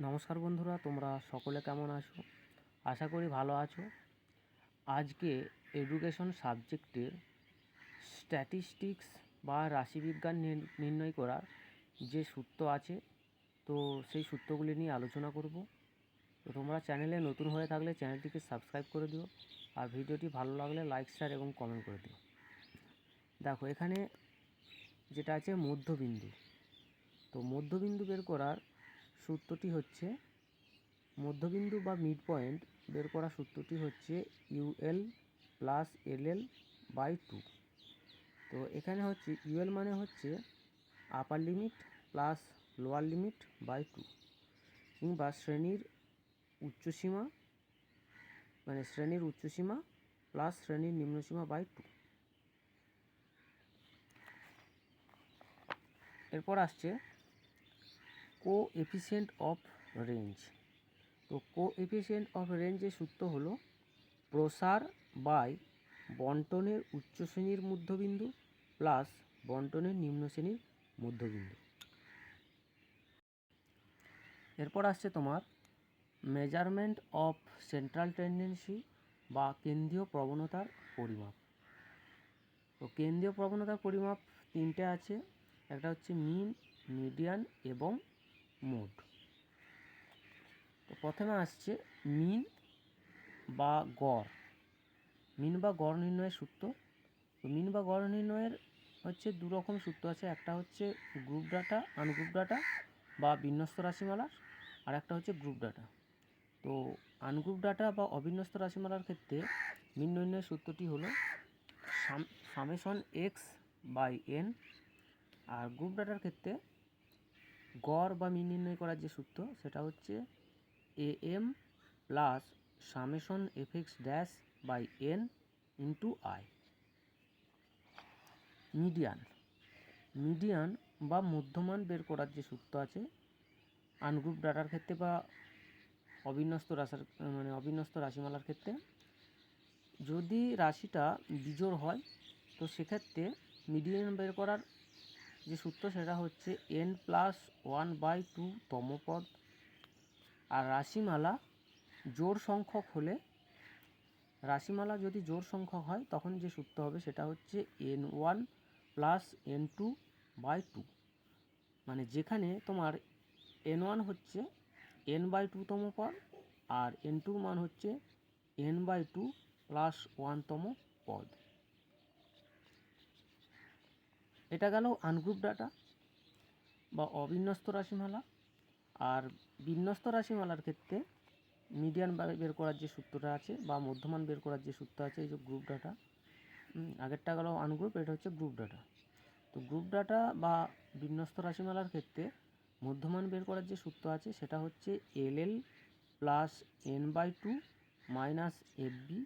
নমস্কার বন্ধুরা, তোমরা সকলে কেমন আছো? আশা করি ভালো আছো। আজকে এডুকেশন সাবজেক্টের স্ট্যাটিস্টিক্স বা রাশিবিজ্ঞান নির- নির্ণয় করার যে সূত্র আছে, তো সেই সূত্রগুলি নিয়ে আলোচনা করব। তো তোমরা চ্যানেলে নতুন হয়ে থাকলে চ্যানেলটিকে সাবস্ক্রাইব করে দিও আর ভিডিওটি ভালো লাগলে লাইক শেয়ার এবং কমেন্ট করে দিও। দেখো, এখানে যেটা আছে মধ্যবিন্দু। তো মধ্যবিন্দু বের করার সূত্রটি হচ্ছে, মধ্যবিন্দু বা মিড পয়েন্ট বের করার সূত্রটি হচ্ছে UL plus LL by two তো এখানে হচ্ছে ইউএল মানে হচ্ছে upper limit plus lower limit by two কিংবা শ্রেণির উচ্চসীমা মানে শ্রেণির উচ্চসীমা প্লাস শ্রেণির নিম্নসীমা বাই টু এরপর আসছে কো এফিসিয়েন্ট অফ রেঞ্জ তো কো এফিসিয়েন্ট অফ রেঞ্জের সূত্র হলো প্রসার বাই বন্টনের উচ্চ শ্রেণির মধ্যবিন্দু প্লাস বন্টনের নিম্ন শ্রেণির মধ্যবিন্দু। এরপর আসছে তোমার মেজারমেন্ট অফ সেন্ট্রাল টেন্ডেন্সি বা কেন্দ্রীয় প্রবণতার পরিমাপ। তো কেন্দ্রীয় প্রবণতার পরিমাপ তিনটে আছে, একটা হচ্ছে মিন মিডিয়ান এবং মোড। তো প্রথমে আসছে মিন বা গড়। মিন বা গড় নির্ণয়ের সূত্র। তো মিন বা গড় নির্ণয়ের হচ্ছে দু রকম সূত্র আছে। একটা হচ্ছে গ্রুপ ডাটা আনগ্রুপ ডাটা বা বিন্যস্ত রাশিমালার। আর একটা হচ্ছে গ্রুপ ডাটা তো আনগ্রুপ ডাটা বা অবিন্যস্ত রাশিমালার ক্ষেত্রে মিন নির্ণয়ের সূত্রটি হলো সামেশন এক্স বাই এন আর গ্রুপ ডাটার ক্ষেত্রে গড় বা মিন নির্ণয় করার যে সূত্র, সেটা হচ্ছে A M plus summation FX dash by N into I median median বা মধ্যমান বের করার যে সূত্র আছে, আনগ্রুপ ডাটার ক্ষেত্রে বা অবিন্যস্ত রাশার মানে অবিন্যস্ত রাশিমালার ক্ষেত্রে, যদি রাশিটা বিজোড় হয়, তো সেক্ষেত্রে মিডিয়ান বের করার যে সূত্র সেটা হচ্ছে N plus one by two তম পদ আর রাশিমালা জোড় সংখ্যক হলে, রাশিমালা যদি জোড় সংখ্যক হয়, তখন যে সূত্র হবে সেটা হচ্ছে N one plus N two by two মানে যেখানে তোমার এন ওয়ান হচ্ছে এন বাই টুতম পদ আর এন টুর মান হচ্ছে এন বাই টু প্লাস ওয়ানতম পদ এটা গেল আনগ্রুপ ডাটা বা অবিন্যস্ত রাশিমালা। আর বিন্যস্ত রাশিমালার ক্ষেত্রে মিডিয়ান বের করার যে সূত্রটা আছে বা মধ্যমান বের করার যে সূত্র আছে, এই যে গ্রুপ ডাটা আগেরটা গেল আনগ্রুপ, এটা হচ্ছে গ্রুপ ডাটা তো গ্রুপ ডাটা বা বিন্যস্ত রাশিমালার ক্ষেত্রে মধ্যমান বের করার যে সূত্র আছে, সেটা হচ্ছে L L plus N by two minus F B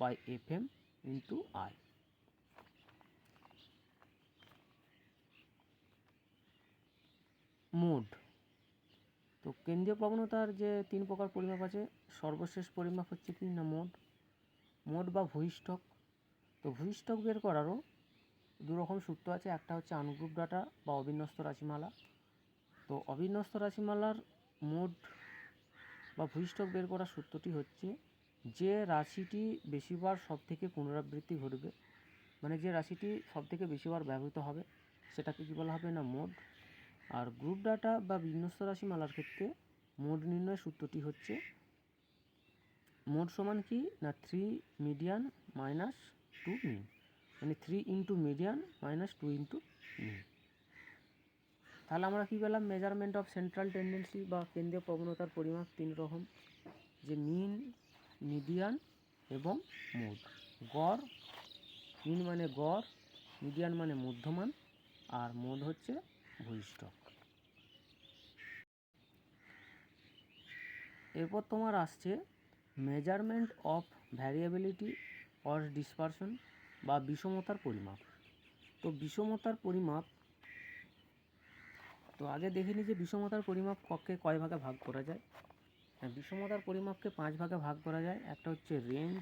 by F M into I. Mode. তো কেন্দ্রীয় প্রবণতার যে তিন প্রকার পরিমাপ আছে, সর্বশেষ পরিমাপ হচ্ছে কি না মোড? মোড বা ভূইষ্ঠক। তো ভূইষ্ঠক বের করারও দু রকম সূত্র আছে। একটা হচ্ছে আনগ্রুপ ডাটা বা অবিন্যস্ত রাশিমালা। তো অবিন্যস্ত রাশিমালার মোড বা ভূইষ্ঠক বের করার সূত্রটি হচ্ছে যে রাশিটি বেশিবার সব থেকে পুনরাবৃত্তি ঘটবে মানে যে রাশিটি সব থেকে বেশিবার ব্যবহৃত হবে, সেটাকে কী বলা হবে না মোড? আর গ্রুপ ডাটা বা বিন্যস্ত রাশিমালার ক্ষেত্রে মোড নির্ণয়ের সূত্রটি হচ্ছে মোড সমান কি না three median minus two mean মানে three into median minus two into mean তাহলে আমরা কী পেলাম? মেজারমেন্ট অফ সেন্ট্রাল টেন্ডেন্সি বা কেন্দ্রীয় প্রবণতার পরিমাপ তিন রকম, যে মিন মিডিয়ান এবং মোড। গড় মিন মানে গড় মিডিয়ান মানে মধ্যমান, আর মোড হচ্ছে ভূইষ্ঠক এরপর তোমার আসছে measurement of variability or dispersion বা বিষমতার পরিমাপ। তো বিষমতার পরিমাপ, তো আগে দেখে নিই যে বিষমতার পরিমাপ কক্ষে কয় ভাগে ভাগ করা যায়। হ্যাঁ বিষমতার পরিমাপকে পাঁচ ভাগে ভাগ করা যায়। একটা হচ্ছে রেঞ্জ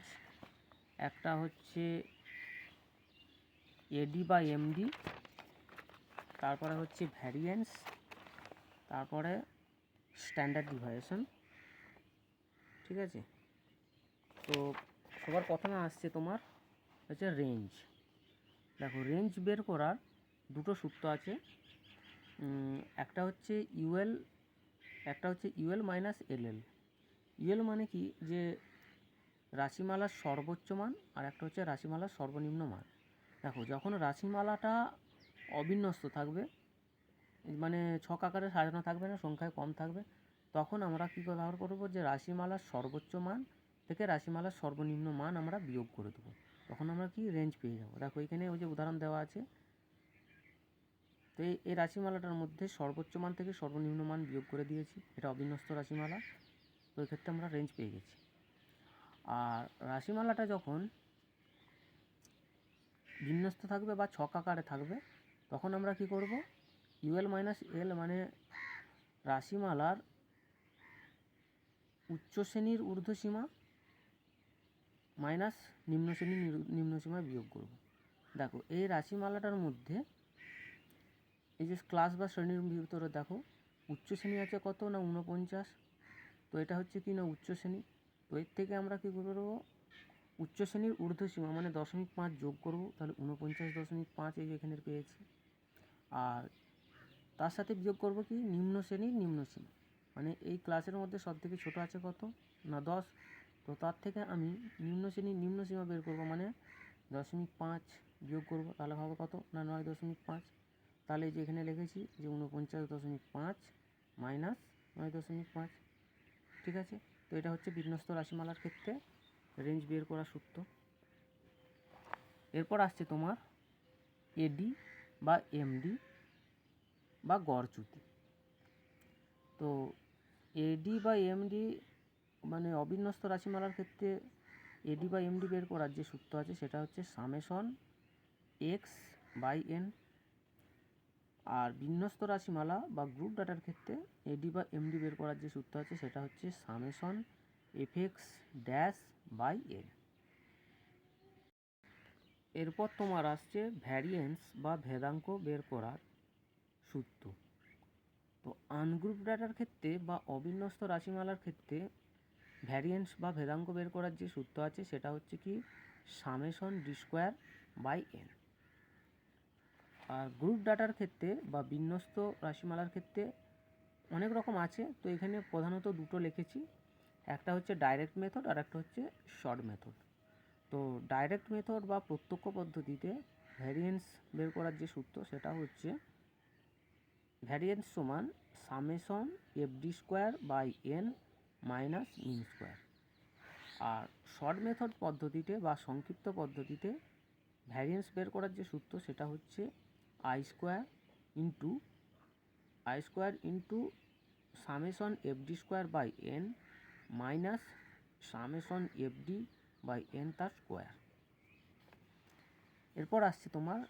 একটা হচ্ছে এডি বা এমডি তারপরে হচ্ছে ভ্যারিয়েন্স তারপরে স্ট্যান্ডার্ড ডিভাইয়েশন ঠিক আছে? তো সবার প্রথমে আসছে তোমার হচ্ছে রেঞ্জ দেখো রেঞ্জ বের করার দুটো সূত্র আছে। একটা হচ্ছে ইউএল একটা হচ্ছে ইউএল মাইনাস এলএল ইউএল মানে কি? যে রাশিমালার সর্বোচ্চ মান আর একটা হচ্ছে রাশিমালার সর্বনিম্ন মান। দেখো, যখন রাশিমালাটা অবিন্যস্ত থাকবে। মানে ছক আকারে সাজানো থাকবে না, সংখ্যায় কম থাকবে। তখন আমরা কী ব্যবহার করব যে রাশিমালার সর্বোচ্চ মান থেকে রাশিমালার সর্বনিম্ন মান আমরা বিয়োগ করে দেবো। তখন আমরা কি রেঞ্জ পেয়ে যাব? দেখো এখানে ওই যে উদাহরণ দেওয়া আছে। তো এই রাশিমালাটার মধ্যে সর্বোচ্চ মান থেকে সর্বনিম্ন মান বিয়োগ করে দিয়েছি। এটা অবিন্যস্ত রাশিমালা। তো এক্ষেত্রে আমরা রেঞ্জ পেয়ে গেছি। আর রাশিমালাটা যখন বিন্যস্ত থাকবে বা ছক আকারে থাকবে তখন আমরা কি করব? ইউএল মাইনাস এল মানে রাশিমালার উচ্চ শ্রেণির ঊর্ধ্বসীমা মাইনাস নিম্ন শ্রেণির নিম্নসীমা বিয়োগ করব। দেখো, এই রাশিমালাটার মধ্যে এই যে ক্লাস বা শ্রেণির ভিতরে দেখো, উচ্চ শ্রেণি আছে কত না ঊনপঞ্চাশ? তো এটা হচ্ছে কি না উচ্চ শ্রেণি? তো এর থেকে আমরা কী করব? উচ্চ শ্রেণির ঊর্ধ্বসীমা মানে দশমিক পাঁচ যোগ করব, তাহলে ঊনপঞ্চাশ দশমিক পাঁচ এই যে এখানে পেয়েছি। আর তার সাথে বিয়োগ করব কি? নিম্ন শ্রেণির নিম্ন সীমা। মানে এই ক্লাসের মধ্যে সব থেকে ছোটো আছে কত? না, দশ। তো তার থেকে আমি নিম্ন শ্রেণির নিম্ন সীমা বের করব মানে দশমিক পাঁচ বিয়োগ করব, তাহলে হবে কত? না, নয় দশমিক পাঁচ। তাহলে যে এখানে লিখেছি যে ঊনপঞ্চাশ দশমিক পাঁচ মাইনাস নয় দশমিক পাঁচ। ঠিক আছে? তো এটা হচ্ছে বিন্যস্ত রাশিমালার ক্ষেত্রে রেঞ্জ বের করা সূত্র এরপর আসছে তোমার এডি বা এমডি বা গড়চ্যুতি তো এডি বা এমডি মানে অবিন্যস্ত রাশিমালার ক্ষেত্রে এডি বা এমডি বের করার যে সূত্র আছে, সেটা হচ্ছে সামেশন এক্স বাই এন আর বিন্যস্ত রাশিমালা বা গ্রুপ ডাটার ক্ষেত্রে এডি বা এমডি বের করার যে সূত্র আছে, সেটা হচ্ছে summation FX dash by N এরপর তোমার আসছে ভ্যারিয়েন্স বা ভেদাঙ্ক বের করার সূত্র। তো আনগ্রুপ ডাটার ক্ষেত্রে বা অবিন্যস্ত রাশিমালার ক্ষেত্রে ভ্যারিয়েন্স বা ভেদাঙ্ক বের করার যে সূত্র আছে, সেটা হচ্ছে কি summation D square by N. R group ডাটার ক্ষেত্রে বা বিন্যস্ত রাশিমালার ক্ষেত্রে অনেক রকম আছে, তো এখানে প্রধানত দুটো লিখেছি। একটা হচ্ছে ডাইরেক্ট মেথড আর একটা হচ্ছে শর্ট মেথড তো ডাইরেক্ট মেথড বা প্রত্যক্ষ পদ্ধতিতে ভ্যারিয়েন্স বের করার যে সূত্র, সেটা হচ্ছে ভ্যারিয়েন্স সমান summation F D square by N minus mean square R short method পদ্ধতিতে বা সংক্ষিপ্ত পদ্ধতিতে ভ্যারিয়েন্স বের করার যে সূত্র, সেটা হচ্ছে I square into I square into summation F D square by N minus summation F D by N তার স্কোয়ার। এরপর আসছে তোমার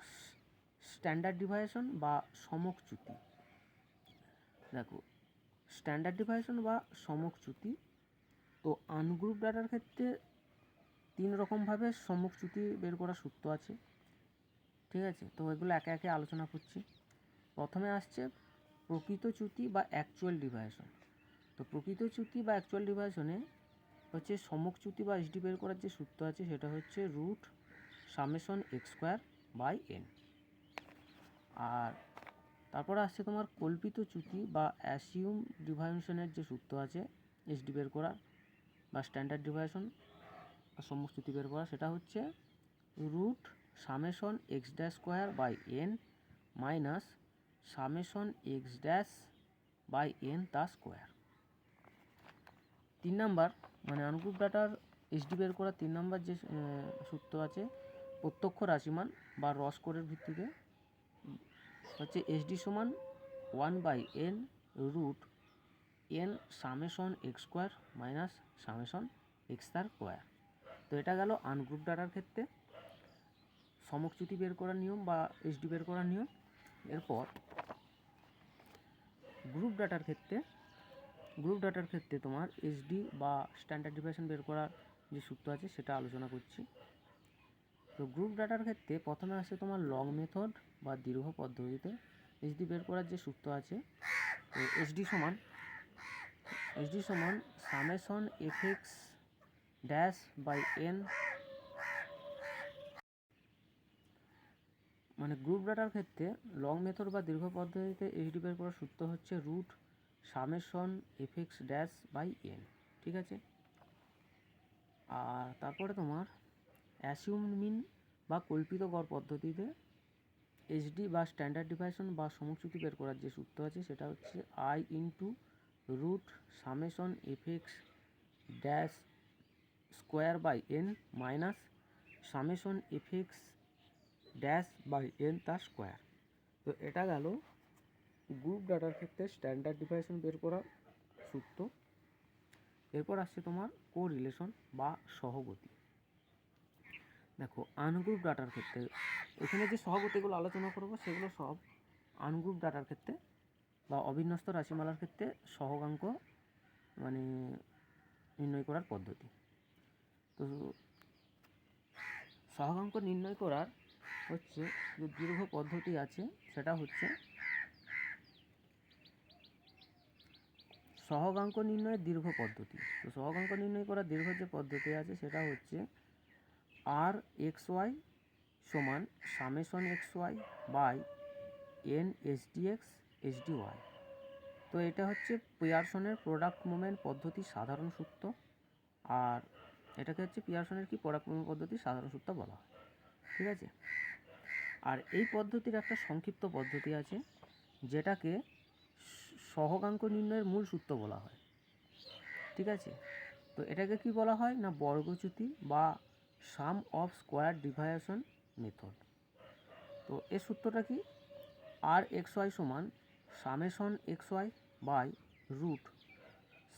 স্ট্যান্ডার্ড ডিভাইশন বা সমকচ্যুতি দেখো, স্ট্যান্ডার্ড ডিভাইশন বা সমকচ্যুতি তো আনগ্রুপ ডাটার ক্ষেত্রে তিন রকমভাবে সমকচ্যুতি বের করার সূত্র আছে, ঠিক আছে? তো এগুলো একে একে আলোচনা করছি। প্রথমে আসছে প্রকৃত চ্যুতি বা অ্যাকচুয়াল ডিভাইশন তো প্রকৃত চ্যুতি বা অ্যাকচুয়াল ডিভাইশনে হচ্ছে সমক চ্যুতি বা এসডি বের করার যে সূত্র আছে, সেটা হচ্ছে root summation X square by N আর তারপরে আসছে তোমার কল্পিত চ্যুতি বা অ্যাসিউম ডিভাইশনের যে সূত্র আছে এসডি বের করার বা স্ট্যান্ডার্ড ডিভাইশন বা সমকচ্যুতি বের করা, সেটা হচ্ছে root summation X dash square by N minus summation X dash by N তা স্কোয়ার তিন নাম্বার মানে আনগ্রুপ ডাটার এসডি বের করা তিন নাম্বার যে সূত্র আছে, প্রত্যক্ষ রাশিমান বা রস কোডের ভিত্তিতে হচ্ছে এসডি সমান one by N root N summation X square minus summation X তার স্কোয়ার তো এটা গেল আনগ্রুপ ডাটার ক্ষেত্রে। সমকচ্যুতি বের করার নিয়ম বা এসডি বের করার নিয়ম। এরপর গ্রুপ ডাটার ক্ষেত্রে গ্রুপ ডাটার ক্ষেত্রে তোমার এসডি বা স্ট্যান্ডার্ড ডিভিশন বের করার যে সূত্র আছে, সেটা আলোচনা করছি। তো গ্রুপ ডাটার ক্ষেত্রে প্রথমে আসে তোমার লং মেথড বা দীর্ঘ পদ্ধতিতে এসডি বের করার যে সূত্র আছে, তো এসডি সমান এইচডি সমান summation F X dash by N মানে গ্রুপ ডাটার ক্ষেত্রে লং মেথড বা দীর্ঘ পদ্ধতিতে এইচডি বের করার সূত্র হচ্ছে root summation F X dash by N ঠিক আছে? আর তারপরে তোমার অ্যাসিউম মিন বা কল্পিত গড় পদ্ধতিতে এইচডি বা স্ট্যান্ডার্ড ডিভাইশন বা সমচ্যুতি বের করার যে সূত্র আছে, সেটা হচ্ছে I into root summation F X dash square by N minus summation F X dash by N তার স্কোয়ার। তো এটা গেল গ্রুপ ডাটার ক্ষেত্রে স্ট্যান্ডার্ড ডিভাইশন বের করার সূত্র। এরপর আসছে তোমার কো রিলেশন বা সহগতি। দেখো আনগ্রুপ ডাটার ক্ষেত্রে এখানে যে সহগতিগুলো আলোচনা করব, সেগুলো সব আনগ্রুপ ডাটার ক্ষেত্রে বা অবিন্যস্ত রাশিমালার ক্ষেত্রে সহগাঙ্ক মানে নির্ণয় করার পদ্ধতি। তো সহগাঙ্ক নির্ণয় করার হচ্ছে যে দীর্ঘ পদ্ধতি আছে, সেটা হচ্ছে সহগাঙ্ক নির্ণয়ের দীর্ঘ পদ্ধতি। তো সহগাঙ্ক নির্ণয় করার দীর্ঘ যে পদ্ধতি আছে, সেটা হচ্ছে আর এক্স ওয়াই সমান summation X Y by N S D X S D Y তো এটা হচ্ছে পিয়ারসনের প্রোডাক্ট মুভমেন্ট পদ্ধতির সাধারণ সূত্র, আর এটাকে হচ্ছে পিয়ারসনের কি প্রোডাক্ট মুভমেন্ট পদ্ধতির সাধারণ সূত্র বলা হয়। ঠিক আছে? আর এই পদ্ধতির একটা সংক্ষিপ্ত পদ্ধতি আছে, যেটাকে সহগাঙ্ক নির্ণয়ের মূল সূত্র বলা হয়। ঠিক আছে? তো এটাকে কি বলা হয়? না, বর্গচ্যুতি বা sum of square deviation method তো এর সূত্রটা কি? আর এক্স ওয়াই সমান summation X Y by root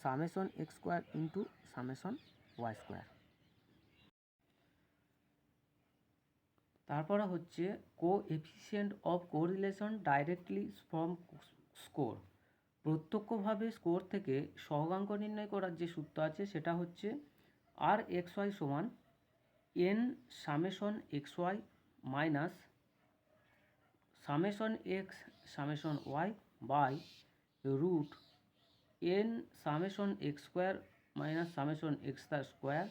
summation X square into summation Y square তারপরে হচ্ছে coefficient of correlation directly from score প্রত্যক্ষভাবে স্কোর থেকে সহগাঙ্ক নির্ণয় করার যে সূত্র আছে, সেটা হচ্ছে আর এক্স ওয়াই সমান N summation X Y minus summation X summation Y by root N summation X square minus summation X তার square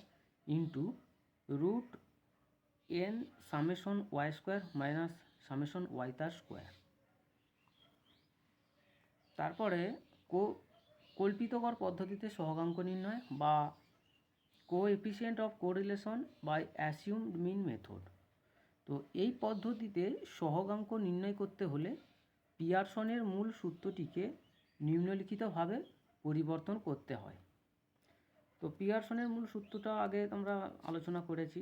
into root N summation Y square minus summation Y তার স্কোয়ার তারপরে co, কল্পিতকর পদ্ধতিতে সহগাঙ্ক নির্ণয় বা coefficient of correlation by assumed mean method তো এই পদ্ধতিতে সহগাঙ্ক নির্ণয় করতে হলে পিয়ারসনের মূল সূত্রটিকে নিম্নলিখিতভাবে পরিবর্তন করতে হয়। তো পিয়ারসনের মূল সূত্রটা আগে আমরা আলোচনা করেছি।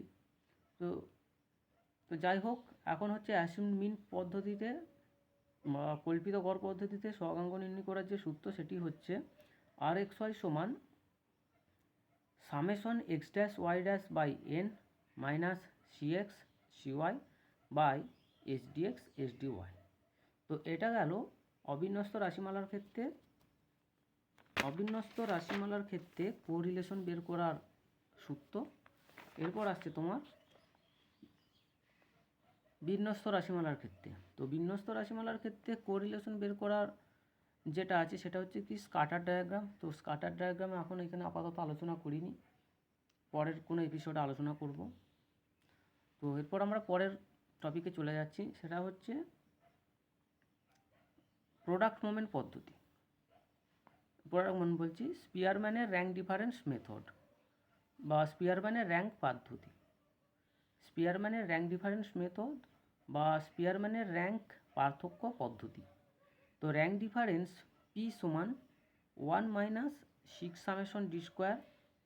তো তো যাই হোক, এখন হচ্ছে অ্যাসিউম মিন পদ্ধতিতে কল্পিত গড় পদ্ধতিতে সহগাঙ্ক নির্ণয় করার যে সূত্র সেটি হচ্ছে আর এক্স ওয়াই সমান summation X dash Y dash by N minus C X C Y by S D X S D Y তো এটা গেল অবিন্যস্ত রাশিমালার ক্ষেত্রে। অবিন্যস্ত রাশিমালার ক্ষেত্রে কোরিলেশন বের করার সূত্র। এরপর আসছে তোমার বিন্যস্ত রাশিমালার ক্ষেত্রে। তো বিন্যস্ত রাশিমালার ক্ষেত্রে কোরিলেশন বের করার যেটা আছে সেটা হচ্ছে কি স্কাটার ডায়াগ্রাম তো স্কাটার ডায়াগ্রামে এখন এখানে আপাতত আলোচনা করিনি। পরের কোনো এপিসোডে আলোচনা করব। তো এরপর আমরা পরের টপিকে চলে যাচ্ছি। সেটা হচ্ছে প্রোডাক্ট মোমেন্ট পদ্ধতি। প্রোডাক্ট মোমেন্ট বলছি স্পিয়ারম্যানের র্যাঙ্ক ডিফারেন্স মেথড বা স্পিয়ারম্যানের র্যাঙ্ক পদ্ধতি। স্পিয়ারম্যানের র্যাঙ্ক ডিফারেন্স মেথড বা স্পিয়ারম্যানের র্যাঙ্ক পার্থক্য পদ্ধতি। তো র্যাঙ্ক ডিফারেন্স পি সমান one minus six summation D square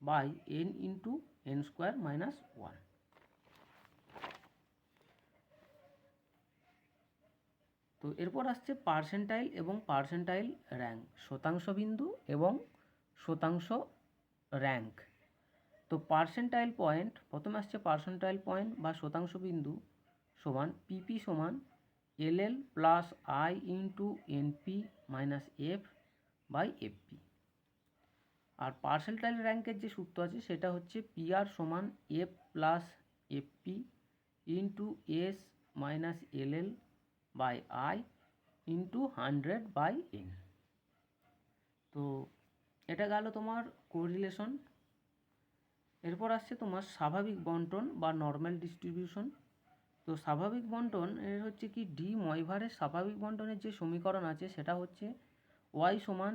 by N into N square minus one তো এরপর আসছে পার্সেন্টাইল এবং পার্সেন্টাইল র্যাঙ্ক শতাংশ বিন্দু এবং শতাংশ র্যাঙ্ক তো পার্সেন্টাইল পয়েন্ট প্রথমে আসছে পার্সেন্টাইল পয়েন্ট বা শতাংশ বিন্দু সমান পিপি সমান L L plus I into NP minus F by FP R percentile র্যাঙ্কের যে সূত্র আছে, সেটা হচ্ছে পিআর সমান F plus FP into S minus L L by I into hundred by N তো এটা গেল তোমার কোরিলেশন এরপর আসছে তোমার স্বাভাবিক বন্টন বা নর্মাল ডিস্ট্রিবিউশন তো স্বাভাবিক বন্টন এর হচ্ছে কি ডি ময়ভারের স্বাভাবিক বন্টনের যে সমীকরণ আছে সেটা হচ্ছে ওয়াই সমান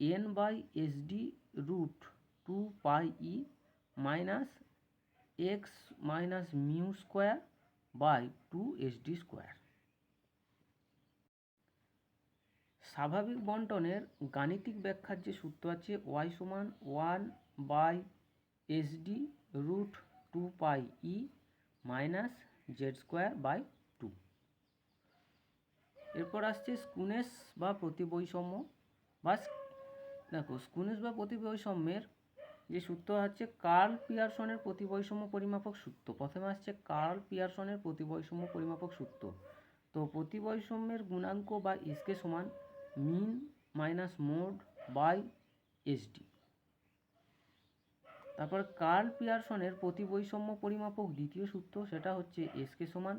N by S D root two pi E minus X minus mu square by two S D square. স্বাভাবিক বন্টনের গাণিতিক ব্যাখ্যার যে সূত্র আছে ওয়াই সমান one by S D root two pi E minus Z square by two. এরপর আসছে স্কুনেস বা প্রতিবৈষম্য। বা দেখো, স্কুনেস বা প্রতিবৈষম্যের যে সূত্র হচ্ছে কার্ল পিয়ারসনের প্রতিবৈষম্য পরিমাপক সূত্র। প্রথমে আসছে কার্ল পিয়ারসনের প্রতিবৈষম্য পরিমাপক সূত্র। তো প্রতিবৈষম্যের গুণাঙ্ক বা এসকে সমান mean minus mode by SD তারপর কার্ল পিয়ারসনের প্রতিবৈষম্য পরিমাপক দ্বিতীয় সূত্র সেটা হচ্ছে এসকে সমান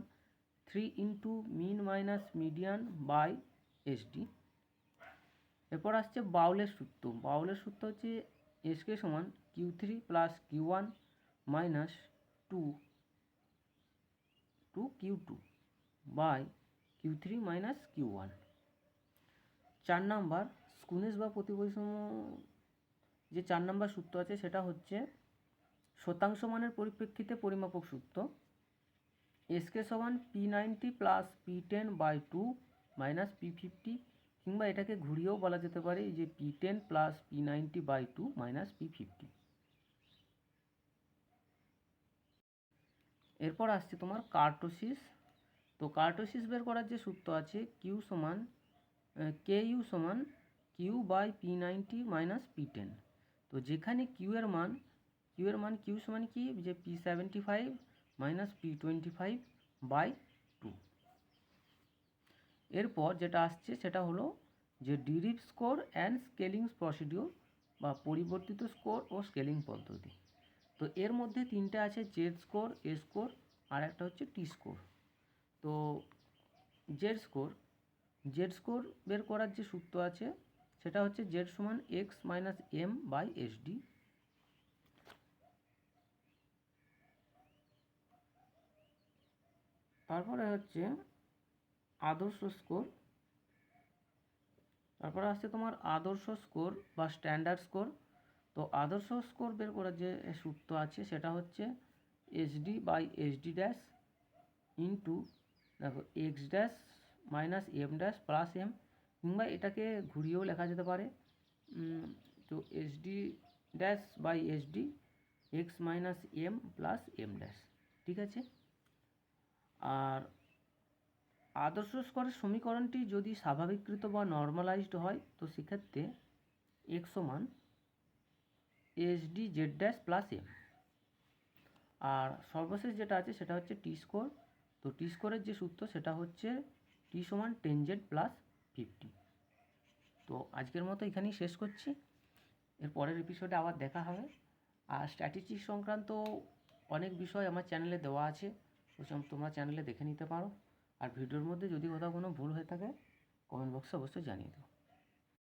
three into mean minus median by SD এরপর আসছে বাউলের সূত্র। বাউলের সূত্র হচ্ছে এসকে সমান Q three plus Q one minus two two Q two by Q three minus Q one. চার নাম্বার স্কুনেস বা প্রতিবৈষম্য যে চার নম্বর সূত্র আছে সেটা হচ্ছে শতাংশ মানের পরিপ্রেক্ষিতে পরিমাপক সূত্র। এসকে সমান P ninety plus P ten by two minus P fifty কিংবা এটাকে ঘুরিয়েও বলা যেতে পারে যে P ten plus P ninety by two minus P fifty এরপর আসছে তোমার কার্টোসিস। তো কার্টোসিস বের করার যে সূত্র আছে কিউ সমান কে ইউ সমান Q by P ninety minus P ten তো যেখানে কিউ এর মান কিউ এর মান কিউ সমান কি? যে P seventy five minus P twenty five by two এরপর যেটা আসছে সেটা হলো যে derived score and scaling procedure বা পরিবর্তিত স্কোর ও স্কেলিং পদ্ধতি। তো এর মধ্যে তিনটে আছে জেড স্কোর এ স্কোর, আর একটা হচ্ছে টি স্কোর। তো জেড স্কোর জেড স্কোর বের করার যে সূত্র আছে সেটা হচ্ছে জেড সমান X minus M by S D তারপরে হচ্ছে আদর্শ স্কোর। তারপরে আসছে তোমার আদর্শ স্কোর বা স্ট্যান্ডার্ড স্কোর। তো আদর্শ স্কোর বের করার যে সূত্র আছে সেটা হচ্ছে SD by SD dash into দেখো X dash minus M dash plus M কিংবা এটাকে ঘুরিয়েও লেখা যেতে পারে। তো SD dash by SD X minus M plus M dash ঠিক আছে? আর আদর্শ স্কোরের সমীকরণটি যদি স্বাভাবিককৃত বা নর্মালাইজড হয়, তো সেক্ষেত্রে এক্স সমান SD Z dash plus M আর সর্বশেষ যেটা আছে, সেটা হচ্ছে টি স্কোর তো টি স্কোরের যে সূত্র, সেটা হচ্ছে টি সমান টেন জেড প্লাস ফিফটি তো আজকের মতো এখানেই শেষ করছি। এর পরের এপিসোডে আবার দেখা হবে। আর স্ট্র্যাটেজি সংক্রান্ত অনেক বিষয় আমার চ্যানেলে দেওয়া আছে। ওসব তোমরা চ্যানেলে দেখে নিতে পারো। আর ভিডিওর মধ্যে যদি কোথাও কোনো ভুল হয়ে থাকে কমেন্ট বক্সে অবশ্যই জানিয়ে দেবো